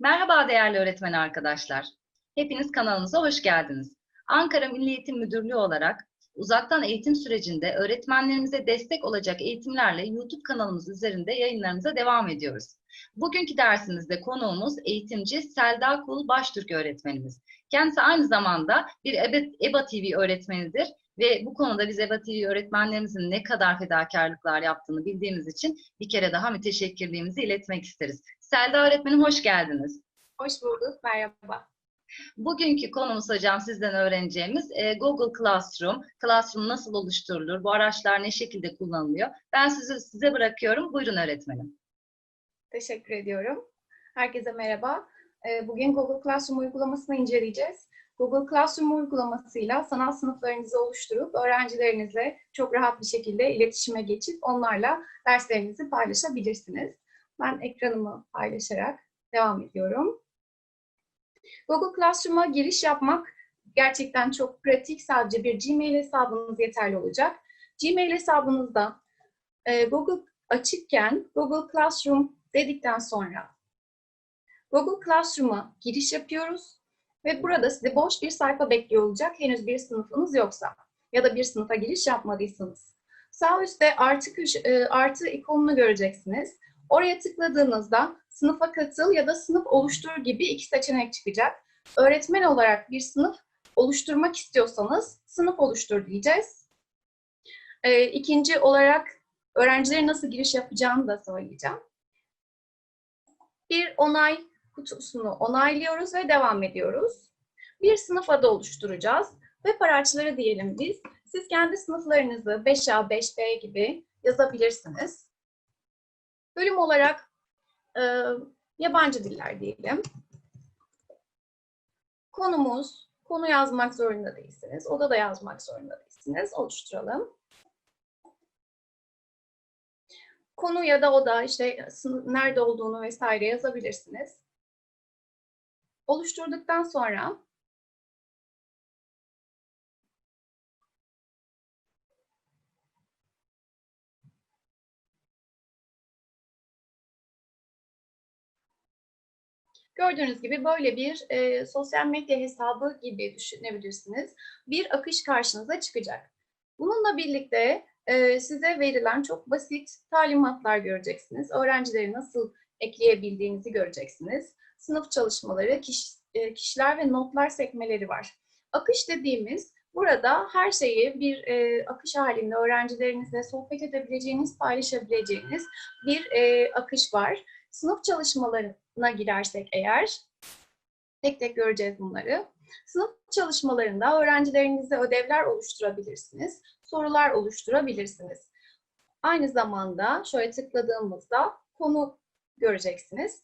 Merhaba değerli öğretmen arkadaşlar. Hepiniz kanalımıza hoş geldiniz. Ankara Milli Eğitim Müdürlüğü olarak uzaktan eğitim sürecinde öğretmenlerimize destek olacak eğitimlerle YouTube kanalımız üzerinde yayınlarımıza devam ediyoruz. Bugünkü dersimizde konuğumuz eğitimci Selda Kul Baştürk öğretmenimiz. Kendisi aynı zamanda bir EBA, EBA TV öğretmenidir ve bu konuda biz EBA TV öğretmenlerimizin ne kadar fedakarlıklar yaptığını bildiğimiz için bir kere daha müteşekkirliğimizi iletmek isteriz. Selda öğretmenim hoş geldiniz. Hoş bulduk, merhaba. Bugünkü konumuz hocam sizden öğreneceğimiz e, Google Classroom. Classroom nasıl oluşturulur? Bu araçlar ne şekilde kullanılıyor? Ben sizi size bırakıyorum. Buyurun öğretmenim. Teşekkür ediyorum. Herkese merhaba. Ee, Bugün Google Classroom uygulamasını inceleyeceğiz. Google Classroom uygulamasıyla sanal sınıflarınızı oluşturup öğrencilerinizle çok rahat bir şekilde iletişime geçip onlarla derslerinizi paylaşabilirsiniz. Ben ekranımı paylaşarak devam ediyorum. Google Classroom'a giriş yapmak gerçekten çok pratik. Sadece bir Gmail hesabınız yeterli olacak. Gmail hesabınızda e, Google açıkken Google Classroom dedikten sonra Google Classroom'a giriş yapıyoruz ve burada size boş bir sayfa bekliyor olacak henüz bir sınıfınız yoksa ya da bir sınıfa giriş yapmadıysanız. Sağ üstte artı, e, artı ikonunu göreceksiniz. Oraya tıkladığınızda sınıfa katıl ya da sınıf oluştur gibi iki seçenek çıkacak. Öğretmen olarak bir sınıf oluşturmak istiyorsanız sınıf oluştur diyeceğiz. E, ikinci olarak öğrencilerin nasıl giriş yapacağını da söyleyeceğim. Bir onay kutusunu onaylıyoruz ve devam ediyoruz. Bir sınıf adı oluşturacağız. Web araçları diyelim biz. Siz kendi sınıflarınızı 5A, 5B gibi yazabilirsiniz. Bölüm olarak e, yabancı diller diyelim. Konumuz, konu yazmak zorunda değilsiniz. Oda da yazmak zorunda değilsiniz. Oluşturalım. Konu ya da oda işte nerede olduğunu vesaire yazabilirsiniz. Oluşturduktan sonra Gördüğünüz gibi böyle bir e, sosyal medya hesabı gibi düşünebilirsiniz. Bir akış karşınıza çıkacak. Bununla birlikte e, size verilen çok basit talimatlar göreceksiniz. Öğrencileri nasıl ekleyebildiğinizi göreceksiniz. Sınıf çalışmaları, kişi, e, kişiler ve notlar sekmeleri var. Akış dediğimiz burada her şeyi bir e, akış halinde öğrencilerinizle sohbet edebileceğiniz, paylaşabileceğiniz bir e, akış var. Sınıf çalışmalarına girersek eğer, tek tek göreceğiz bunları. Sınıf çalışmalarında öğrencilerinizle ödevler oluşturabilirsiniz, sorular oluşturabilirsiniz. Aynı zamanda şöyle tıkladığımızda konu göreceksiniz.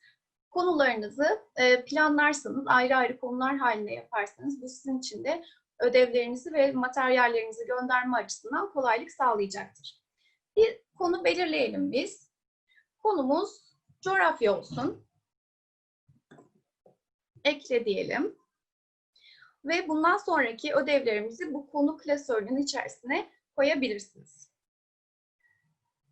Konularınızı planlarsanız, ayrı ayrı konular haline yaparsanız bu sizin için de ödevlerinizi ve materyallerinizi gönderme açısından kolaylık sağlayacaktır. Bir konu belirleyelim biz. Konumuz coğrafya olsun. Ekle diyelim. Ve bundan sonraki ödevlerimizi bu konu klasörünün içerisine koyabilirsiniz.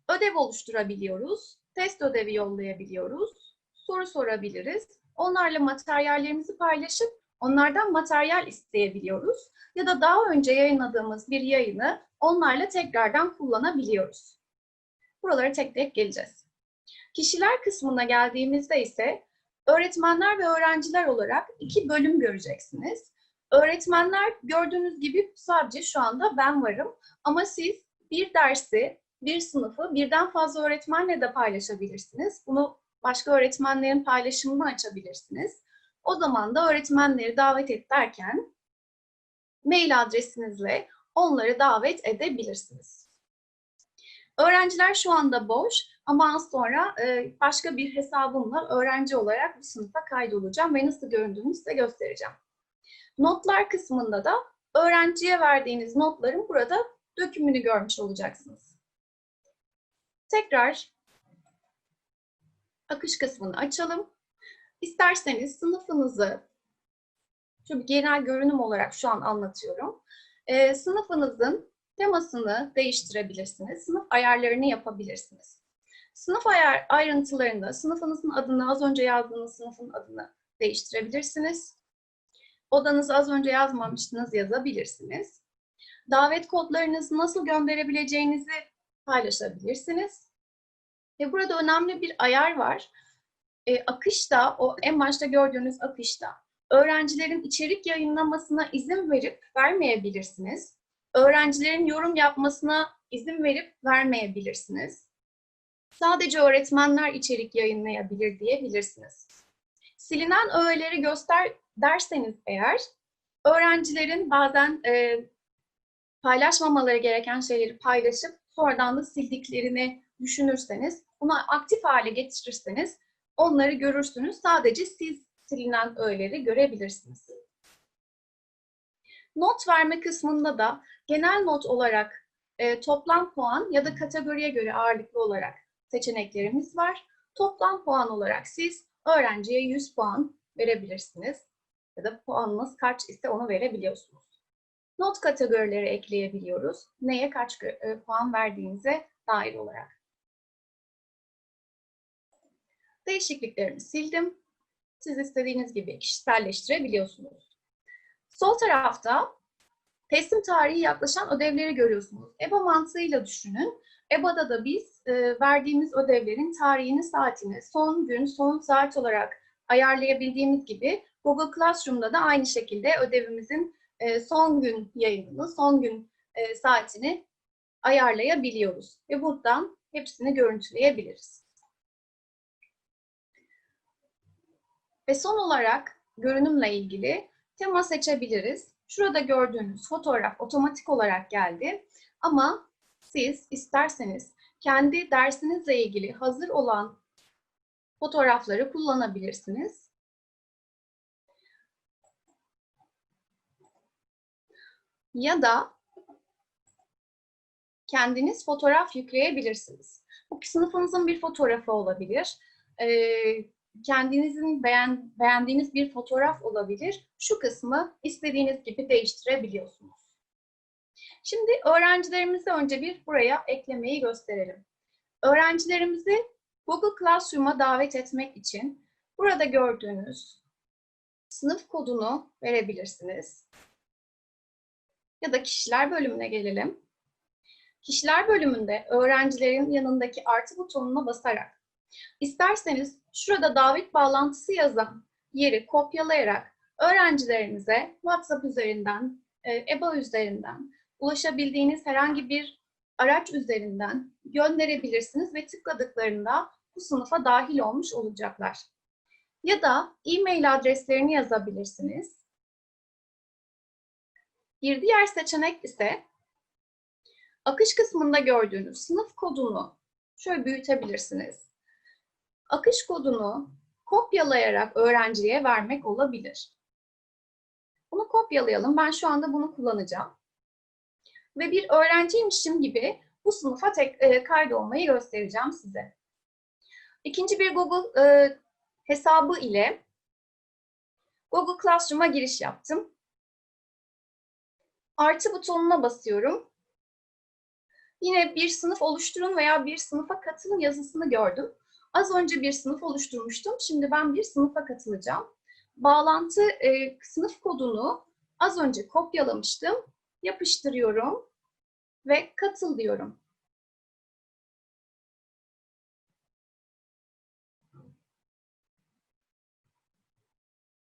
Ödev oluşturabiliyoruz. Test ödevi yollayabiliyoruz. Soru sorabiliriz. Onlarla materyallerimizi paylaşıp onlardan materyal isteyebiliyoruz. Ya da daha önce yayınladığımız bir yayını onlarla tekrardan kullanabiliyoruz. Buralara tek tek geleceğiz. Kişiler kısmına geldiğimizde ise öğretmenler ve öğrenciler olarak iki bölüm göreceksiniz. Öğretmenler gördüğünüz gibi sadece şu anda ben varım ama siz bir dersi, bir sınıfı birden fazla öğretmenle de paylaşabilirsiniz. Bunu başka öğretmenlerin paylaşımını açabilirsiniz. O zaman da öğretmenleri davet et derken mail adresinizle onları davet edebilirsiniz. Öğrenciler şu anda boş ama sonra başka bir hesabımla öğrenci olarak bu sınıfa kaydolacağım ve nasıl göründüğünü size göstereceğim. Notlar kısmında da öğrenciye verdiğiniz notların burada dökümünü görmüş olacaksınız. Tekrar akış kısmını açalım. İsterseniz sınıfınızı, şu genel görünüm olarak şu an anlatıyorum. Ee, sınıfınızın temasını değiştirebilirsiniz. Sınıf ayarlarını yapabilirsiniz. Sınıf ayar ayrıntılarında sınıfınızın adını, az önce yazdığınız sınıfın adını değiştirebilirsiniz. Odanızı az önce yazmamıştınız, yazabilirsiniz. Davet kodlarınızı nasıl gönderebileceğinizi paylaşabilirsiniz. Ve burada önemli bir ayar var. E, akışta, o en başta gördüğünüz akışta öğrencilerin içerik yayınlamasına izin verip vermeyebilirsiniz. Öğrencilerin yorum yapmasına izin verip vermeyebilirsiniz. Sadece öğretmenler içerik yayınlayabilir diyebilirsiniz. Silinen öğeleri göster derseniz eğer, öğrencilerin bazen e, paylaşmamaları gereken şeyleri paylaşıp sonradan da sildiklerini düşünürseniz, bunu aktif hale getirirseniz onları görürsünüz. Sadece siz silinen öğeleri görebilirsiniz. Not verme kısmında da genel not olarak e, toplam puan ya da kategoriye göre ağırlıklı olarak seçeneklerimiz var. Toplam puan olarak siz öğrenciye 100 puan verebilirsiniz. Ya da puanınız kaç ise onu verebiliyorsunuz. Not kategorileri ekleyebiliyoruz. Neye kaç e, puan verdiğinize dair olarak. Değişikliklerimi sildim. Siz istediğiniz gibi kişiselleştirebiliyorsunuz. Sol tarafta teslim tarihi yaklaşan ödevleri görüyorsunuz. EBA mantığıyla düşünün. EBA'da da biz e, verdiğimiz ödevlerin tarihini, saatini, son gün, son saat olarak ayarlayabildiğimiz gibi Google Classroom'da da aynı şekilde ödevimizin e, son gün yayınını, son gün e, saatini ayarlayabiliyoruz. Ve buradan hepsini görüntüleyebiliriz. Ve son olarak görünümle ilgili tema seçebiliriz. Şurada gördüğünüz fotoğraf otomatik olarak geldi. Ama siz isterseniz kendi dersinizle ilgili hazır olan fotoğrafları kullanabilirsiniz. Ya da kendiniz fotoğraf yükleyebilirsiniz. Bu sınıfınızın bir fotoğrafı olabilir. Ee, kendinizin beğen, beğendiğiniz bir fotoğraf olabilir. Şu kısmı istediğiniz gibi değiştirebiliyorsunuz. Şimdi öğrencilerimizi önce bir buraya eklemeyi gösterelim. Öğrencilerimizi Google Classroom'a davet etmek için burada gördüğünüz sınıf kodunu verebilirsiniz. Ya da kişiler bölümüne gelelim. Kişiler bölümünde öğrencilerin yanındaki artı butonuna basarak isterseniz şurada davet bağlantısı yazan yeri kopyalayarak öğrencilerinize WhatsApp üzerinden, EBA üzerinden ulaşabildiğiniz herhangi bir araç üzerinden gönderebilirsiniz ve tıkladıklarında bu sınıfa dahil olmuş olacaklar. Ya da e-mail adreslerini yazabilirsiniz. Bir diğer seçenek ise akış kısmında gördüğünüz sınıf kodunu şöyle büyütebilirsiniz. Akış kodunu kopyalayarak öğrenciye vermek olabilir. Bunu kopyalayalım. Ben şu anda bunu kullanacağım ve bir öğrenciymişim gibi bu sınıfa tek, e, kaydolmayı göstereceğim size. İkinci bir Google e, hesabı ile Google Classroom'a giriş yaptım. Artı butonuna basıyorum. Yine bir sınıf oluşturun veya bir sınıfa katılın yazısını gördüm. Az önce bir sınıf oluşturmuştum. Şimdi ben bir sınıfa katılacağım. Bağlantı e, sınıf kodunu az önce kopyalamıştım yapıştırıyorum ve katıl diyorum.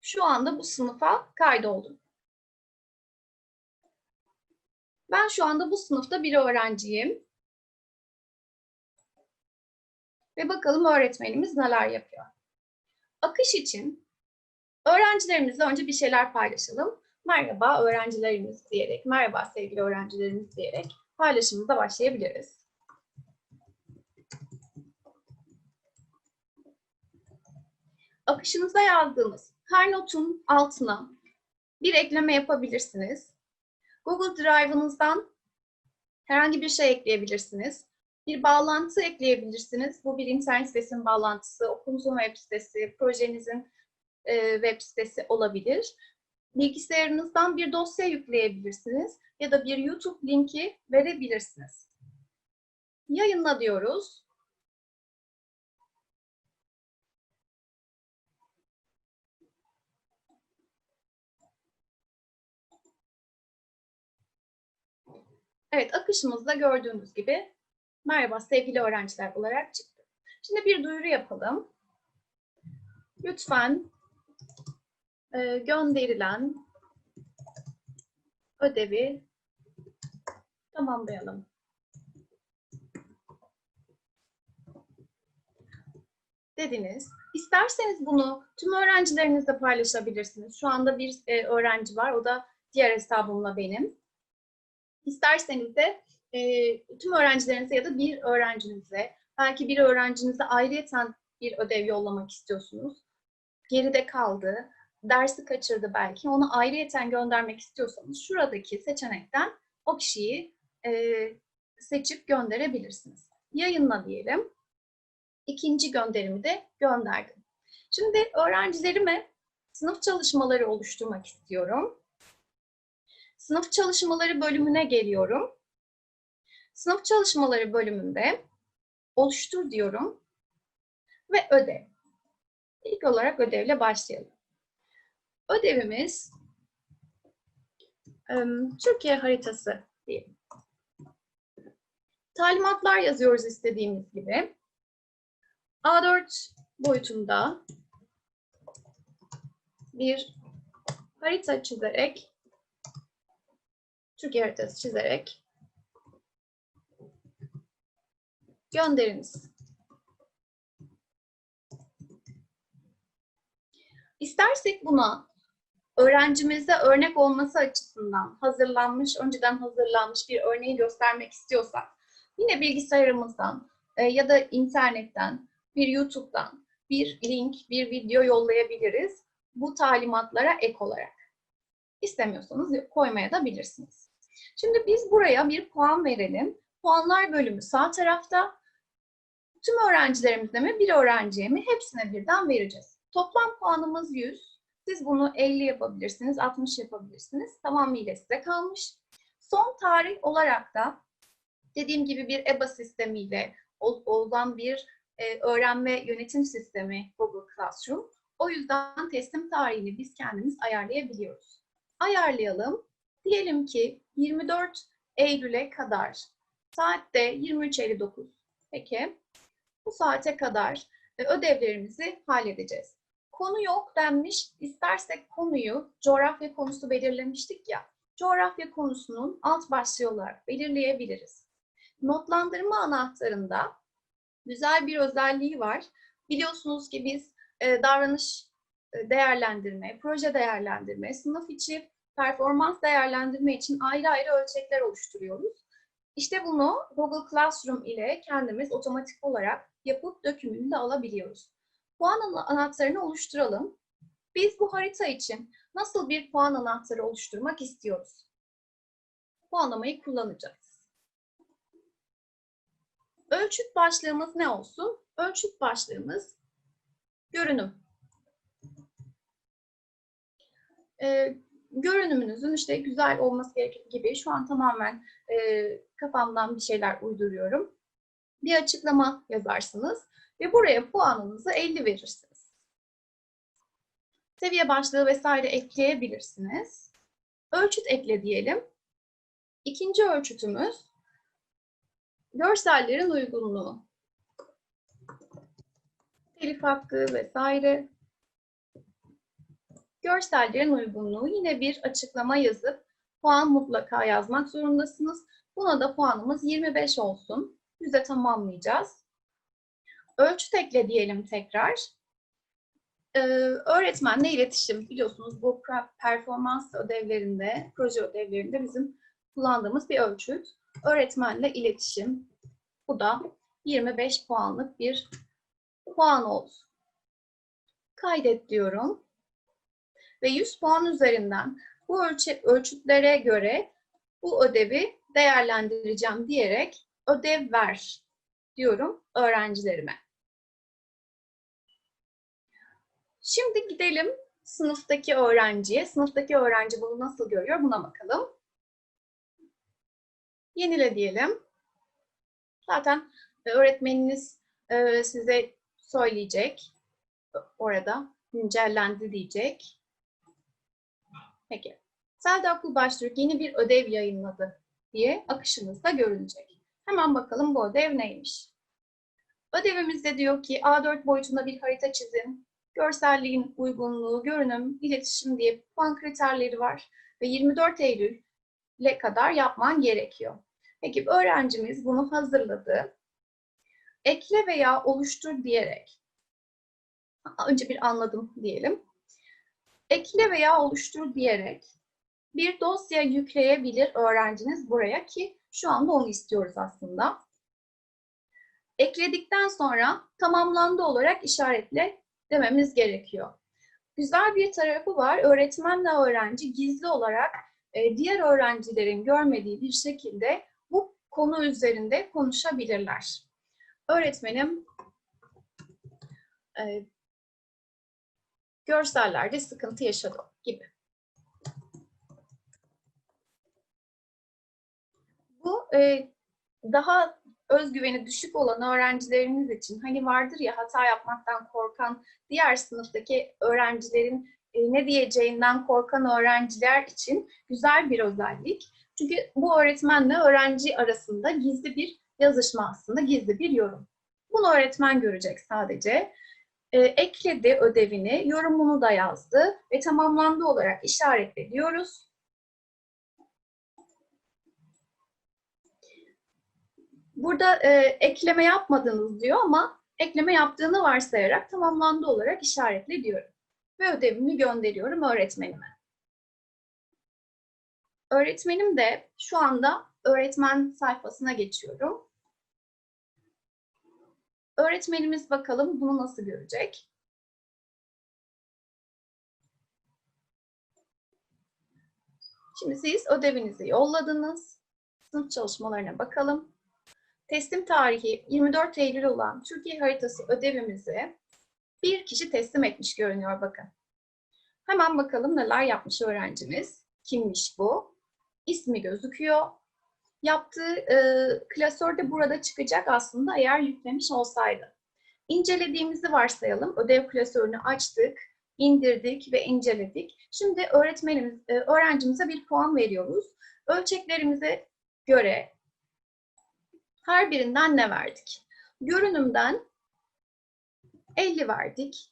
Şu anda bu sınıfa kaydoldum. Ben şu anda bu sınıfta bir öğrenciyim. Ve bakalım öğretmenimiz neler yapıyor. Akış için öğrencilerimizle önce bir şeyler paylaşalım merhaba öğrencilerimiz diyerek, merhaba sevgili öğrencilerimiz diyerek paylaşımımıza başlayabiliriz. Akışınıza yazdığımız her notun altına bir ekleme yapabilirsiniz. Google Drive'ınızdan herhangi bir şey ekleyebilirsiniz. Bir bağlantı ekleyebilirsiniz. Bu bir internet sitesinin bağlantısı, okulunuzun web sitesi, projenizin e, web sitesi olabilir bilgisayarınızdan bir dosya yükleyebilirsiniz ya da bir YouTube linki verebilirsiniz. Yayınla diyoruz. Evet, akışımızda gördüğünüz gibi merhaba sevgili öğrenciler olarak çıktı. Şimdi bir duyuru yapalım. Lütfen e, gönderilen ödevi tamamlayalım. Dediniz. İsterseniz bunu tüm öğrencilerinizle paylaşabilirsiniz. Şu anda bir e, öğrenci var. O da diğer hesabımla benim. İsterseniz de e, tüm öğrencilerinize ya da bir öğrencinize, belki bir öğrencinize ayrıyeten bir ödev yollamak istiyorsunuz. Geride kaldı, dersi kaçırdı belki, onu ayrıyeten göndermek istiyorsanız şuradaki seçenekten o kişiyi e, seçip gönderebilirsiniz. Yayınla diyelim. İkinci gönderimi de gönderdim. Şimdi öğrencilerime sınıf çalışmaları oluşturmak istiyorum. Sınıf çalışmaları bölümüne geliyorum. Sınıf çalışmaları bölümünde oluştur diyorum ve ödev. İlk olarak ödevle başlayalım. Ödevimiz Türkiye haritası diyelim. Talimatlar yazıyoruz istediğimiz gibi. A4 boyutunda bir harita çizerek Türkiye haritası çizerek gönderiniz. İstersek buna öğrencimize örnek olması açısından hazırlanmış, önceden hazırlanmış bir örneği göstermek istiyorsak yine bilgisayarımızdan e, ya da internetten, bir YouTube'dan bir link, bir video yollayabiliriz bu talimatlara ek olarak. İstemiyorsanız koymaya da bilirsiniz. Şimdi biz buraya bir puan verelim. Puanlar bölümü sağ tarafta. Tüm öğrencilerimize mi, bir öğrenciye mi hepsine birden vereceğiz. Toplam puanımız 100. Siz bunu 50 yapabilirsiniz, 60 yapabilirsiniz. Tamamıyla size kalmış. Son tarih olarak da dediğim gibi bir EBA sistemiyle ol- olan bir e, öğrenme yönetim sistemi Google Classroom. O yüzden teslim tarihini biz kendimiz ayarlayabiliyoruz. Ayarlayalım. Diyelim ki 24 Eylül'e kadar saatte 23.59. Peki bu saate kadar e, ödevlerimizi halledeceğiz. Konu yok denmiş. İstersek konuyu coğrafya konusu belirlemiştik ya. Coğrafya konusunun alt başlığı olarak belirleyebiliriz. Notlandırma anahtarında güzel bir özelliği var. Biliyorsunuz ki biz e, davranış e, değerlendirme, proje değerlendirme, sınıf içi performans değerlendirme için ayrı ayrı ölçekler oluşturuyoruz. İşte bunu Google Classroom ile kendimiz otomatik olarak yapıp dökümünü de alabiliyoruz. Puan ana- anahtarını oluşturalım. Biz bu harita için nasıl bir puan anahtarı oluşturmak istiyoruz? Puanlamayı kullanacağız. Ölçüt başlığımız ne olsun? Ölçüt başlığımız görünüm. Ee, görünümünüzün işte güzel olması gerekir gibi şu an tamamen e, kafamdan bir şeyler uyduruyorum. Bir açıklama yazarsınız ve buraya puanınızı 50 verirsiniz. Seviye başlığı vesaire ekleyebilirsiniz. Ölçüt ekle diyelim. İkinci ölçütümüz görsellerin uygunluğu. Telif hakkı vesaire. Görsellerin uygunluğu yine bir açıklama yazıp puan mutlaka yazmak zorundasınız. Buna da puanımız 25 olsun. Yüze tamamlayacağız. Ölçüt ekle diyelim tekrar. Ee, öğretmenle iletişim. Biliyorsunuz bu performans ödevlerinde, proje ödevlerinde bizim kullandığımız bir ölçüt. Öğretmenle iletişim. Bu da 25 puanlık bir puan olsun. Kaydet diyorum. Ve 100 puan üzerinden bu ölçü, ölçütlere göre bu ödevi değerlendireceğim diyerek ödev ver diyorum öğrencilerime. Şimdi gidelim sınıftaki öğrenciye. Sınıftaki öğrenci bunu nasıl görüyor buna bakalım. Yenile diyelim. Zaten e, öğretmeniniz e, size söyleyecek. Orada güncellendi diyecek. Peki. Selda Akul Baştürk yeni bir ödev yayınladı diye akışınızda görünecek. Hemen bakalım bu ödev neymiş? Ödevimizde diyor ki A4 boyutunda bir harita çizin. Görselliğin uygunluğu, görünüm, iletişim diye puan kriterleri var. Ve 24 Eylül'e kadar yapman gerekiyor. Peki öğrencimiz bunu hazırladı. Ekle veya oluştur diyerek. Önce bir anladım diyelim. Ekle veya oluştur diyerek bir dosya yükleyebilir öğrenciniz buraya ki şu anda onu istiyoruz aslında. Ekledikten sonra tamamlandı olarak işaretle dememiz gerekiyor. Güzel bir tarafı var. Öğretmenle öğrenci gizli olarak e, diğer öğrencilerin görmediği bir şekilde bu konu üzerinde konuşabilirler. Öğretmenim e, görsellerde sıkıntı yaşadı gibi. Bu e, daha özgüveni düşük olan öğrencilerimiz için hani vardır ya hata yapmaktan korkan diğer sınıftaki öğrencilerin e, ne diyeceğinden korkan öğrenciler için güzel bir özellik. Çünkü bu öğretmenle öğrenci arasında gizli bir yazışma aslında, gizli bir yorum. Bunu öğretmen görecek sadece. E, ekledi ödevini, yorumunu da yazdı ve tamamlandı olarak işaretle diyoruz. Burada e, ekleme yapmadınız diyor ama ekleme yaptığını varsayarak tamamlandı olarak işaretle diyorum. Ve ödevimi gönderiyorum öğretmenime. Öğretmenim de şu anda öğretmen sayfasına geçiyorum. Öğretmenimiz bakalım bunu nasıl görecek? Şimdi siz ödevinizi yolladınız. Sınıf çalışmalarına bakalım. Teslim tarihi 24 Eylül olan Türkiye haritası ödevimizi bir kişi teslim etmiş görünüyor bakın. Hemen bakalım neler yapmış öğrencimiz. Kimmiş bu? İsmi gözüküyor. Yaptığı e, klasör de burada çıkacak aslında eğer yüklemiş olsaydı. İncelediğimizi varsayalım. Ödev klasörünü açtık, indirdik ve inceledik. Şimdi öğretmenimiz, e, öğrencimize bir puan veriyoruz. Ölçeklerimize göre her birinden ne verdik? Görünümden 50 verdik.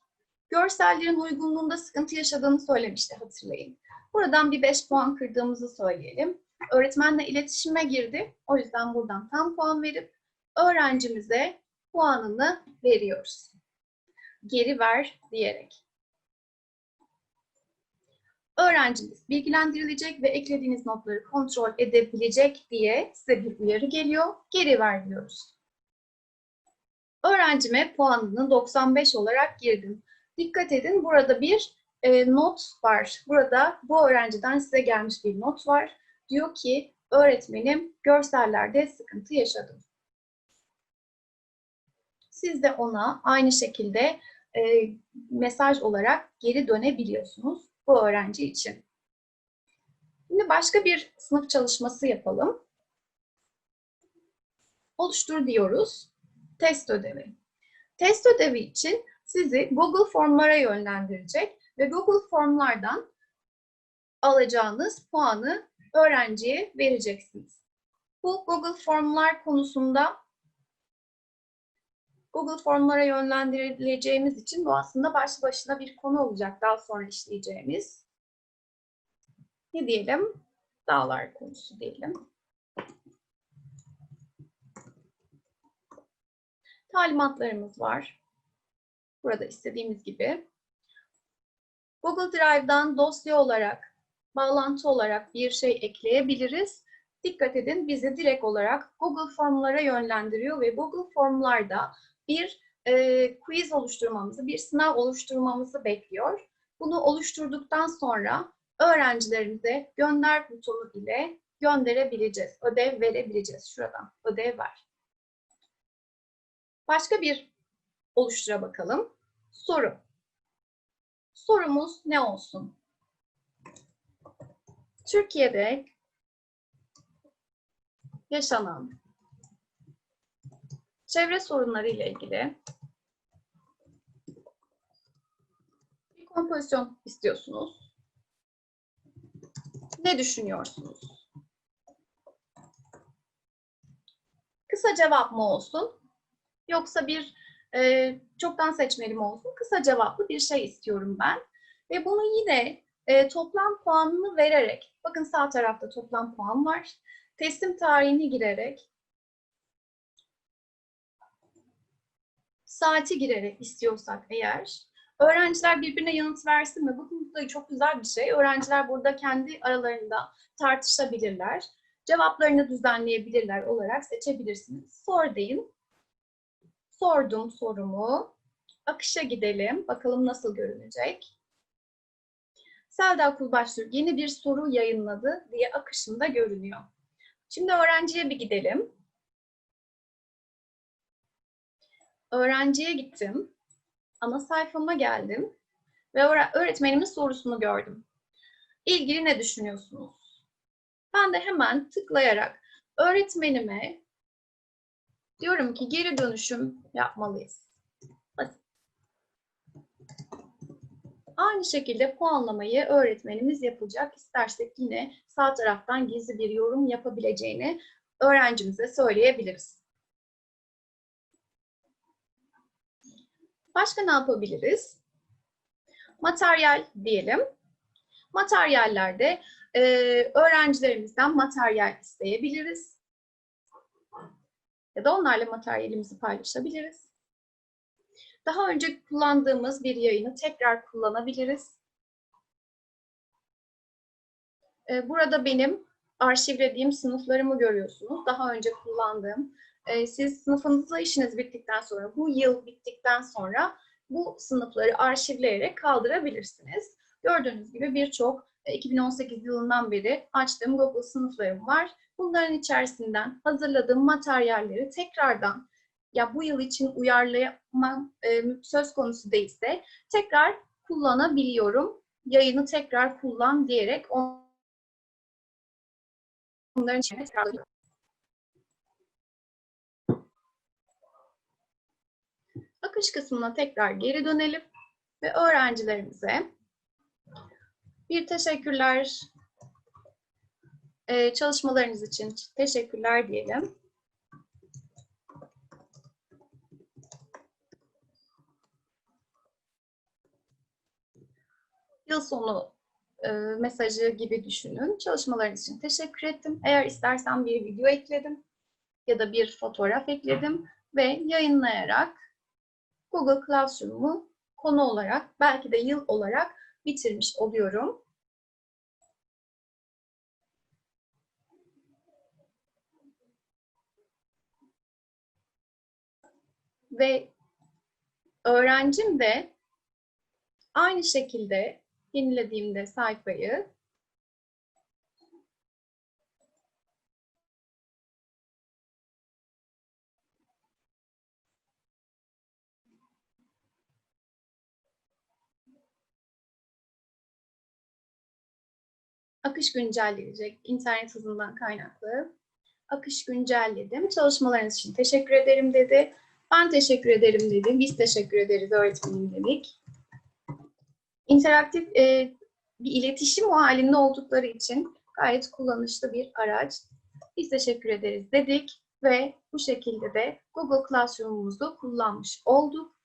Görsellerin uygunluğunda sıkıntı yaşadığını söylemişti hatırlayın. Buradan bir 5 puan kırdığımızı söyleyelim. Öğretmenle iletişime girdi. O yüzden buradan tam puan verip öğrencimize puanını veriyoruz. Geri ver diyerek. Öğrencimiz bilgilendirilecek ve eklediğiniz notları kontrol edebilecek diye size bir uyarı geliyor. Geri ver diyoruz. Öğrencime puanını 95 olarak girdim. Dikkat edin burada bir e, not var. Burada bu öğrenciden size gelmiş bir not var. Diyor ki öğretmenim görsellerde sıkıntı yaşadım. Siz de ona aynı şekilde e, mesaj olarak geri dönebiliyorsunuz bu öğrenci için. Şimdi başka bir sınıf çalışması yapalım. Oluştur diyoruz. Test ödevi. Test ödevi için sizi Google Formlara yönlendirecek ve Google Formlardan alacağınız puanı öğrenciye vereceksiniz. Bu Google Formlar konusunda Google Formlara yönlendirileceğimiz için bu aslında başlı başına bir konu olacak daha sonra işleyeceğimiz. Ne diyelim? Dağlar konusu diyelim. Talimatlarımız var. Burada istediğimiz gibi. Google Drive'dan dosya olarak, bağlantı olarak bir şey ekleyebiliriz. Dikkat edin bizi direkt olarak Google Formlara yönlendiriyor ve Google Formlarda bir e, quiz oluşturmamızı, bir sınav oluşturmamızı bekliyor. Bunu oluşturduktan sonra öğrencilerimize gönder butonu ile gönderebileceğiz. Ödev verebileceğiz. Şuradan ödev ver. Başka bir oluştura bakalım. Soru. Sorumuz ne olsun? Türkiye'de yaşanan çevre sorunları ile ilgili bir kompozisyon istiyorsunuz. Ne düşünüyorsunuz? Kısa cevap mı olsun? Yoksa bir e, çoktan seçmeli mi olsun? Kısa cevaplı bir şey istiyorum ben. Ve bunu yine e, toplam puanını vererek, bakın sağ tarafta toplam puan var. Teslim tarihini girerek, saati girerek istiyorsak eğer, öğrenciler birbirine yanıt versin mi? Bu da çok güzel bir şey. Öğrenciler burada kendi aralarında tartışabilirler. Cevaplarını düzenleyebilirler olarak seçebilirsiniz. Sor deyin. Sordum sorumu. Akışa gidelim. Bakalım nasıl görünecek. Selda Kulbaştürk yeni bir soru yayınladı diye akışında görünüyor. Şimdi öğrenciye bir gidelim. Öğrenciye gittim. Ana sayfama geldim ve öğre- öğretmenimin sorusunu gördüm. İlgili ne düşünüyorsunuz? Ben de hemen tıklayarak öğretmenime diyorum ki geri dönüşüm yapmalıyız. Aynı şekilde puanlamayı öğretmenimiz yapacak. İstersek yine sağ taraftan gizli bir yorum yapabileceğini öğrencimize söyleyebiliriz. Başka ne yapabiliriz? Materyal diyelim. Materyallerde e, öğrencilerimizden materyal isteyebiliriz. Ya da onlarla materyalimizi paylaşabiliriz. Daha önce kullandığımız bir yayını tekrar kullanabiliriz. E, burada benim arşivlediğim sınıflarımı görüyorsunuz. Daha önce kullandığım. E, siz sınıfınızla işiniz bittikten sonra, bu yıl bittikten sonra bu sınıfları arşivleyerek kaldırabilirsiniz. Gördüğünüz gibi birçok e, 2018 yılından beri açtığım Google sınıflarım var. Bunların içerisinden hazırladığım materyalleri tekrardan ya bu yıl için uyarlamam e, söz konusu değilse tekrar kullanabiliyorum. Yayını tekrar kullan diyerek onların içine tekrar Akış kısmına tekrar geri dönelim ve öğrencilerimize bir teşekkürler, e, çalışmalarınız için teşekkürler diyelim. Yıl sonu e, mesajı gibi düşünün. Çalışmalarınız için teşekkür ettim. Eğer istersen bir video ekledim ya da bir fotoğraf ekledim ve yayınlayarak Google Classroom'u konu olarak belki de yıl olarak bitirmiş oluyorum. Ve öğrencim de aynı şekilde yenilediğimde sayfayı akış güncelleyecek internet hızından kaynaklı. Akış güncelledim. Çalışmalarınız için teşekkür ederim dedi. Ben teşekkür ederim dedim. Biz teşekkür ederiz öğretmenim dedik. İnteraktif e, bir iletişim halinde oldukları için gayet kullanışlı bir araç. Biz teşekkür ederiz dedik ve bu şekilde de Google Classroom'umuzu kullanmış olduk.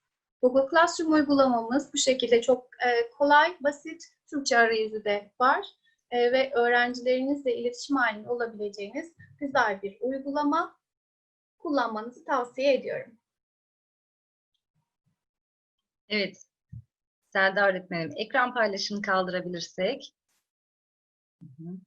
Google Classroom uygulamamız bu şekilde çok e, kolay, basit, Türkçe arayüzü de var e, ve öğrencilerinizle iletişim halinde olabileceğiniz güzel bir uygulama kullanmanızı tavsiye ediyorum. Evet. Selda öğretmenim, ekran paylaşımını kaldırabilirsek. Hı hı.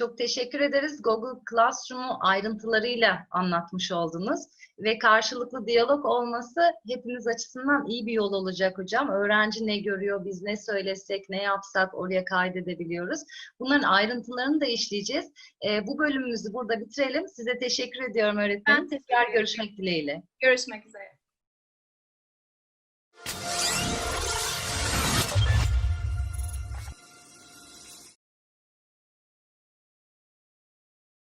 Çok teşekkür ederiz. Google Classroom'u ayrıntılarıyla anlatmış oldunuz ve karşılıklı diyalog olması hepimiz açısından iyi bir yol olacak hocam. Öğrenci ne görüyor, biz ne söylesek, ne yapsak oraya kaydedebiliyoruz. Bunların ayrıntılarını da işleyeceğiz. E, bu bölümümüzü burada bitirelim. Size teşekkür ediyorum öğretmenim. Ben Tekrar görüşmek dileğiyle. Görüşmek üzere.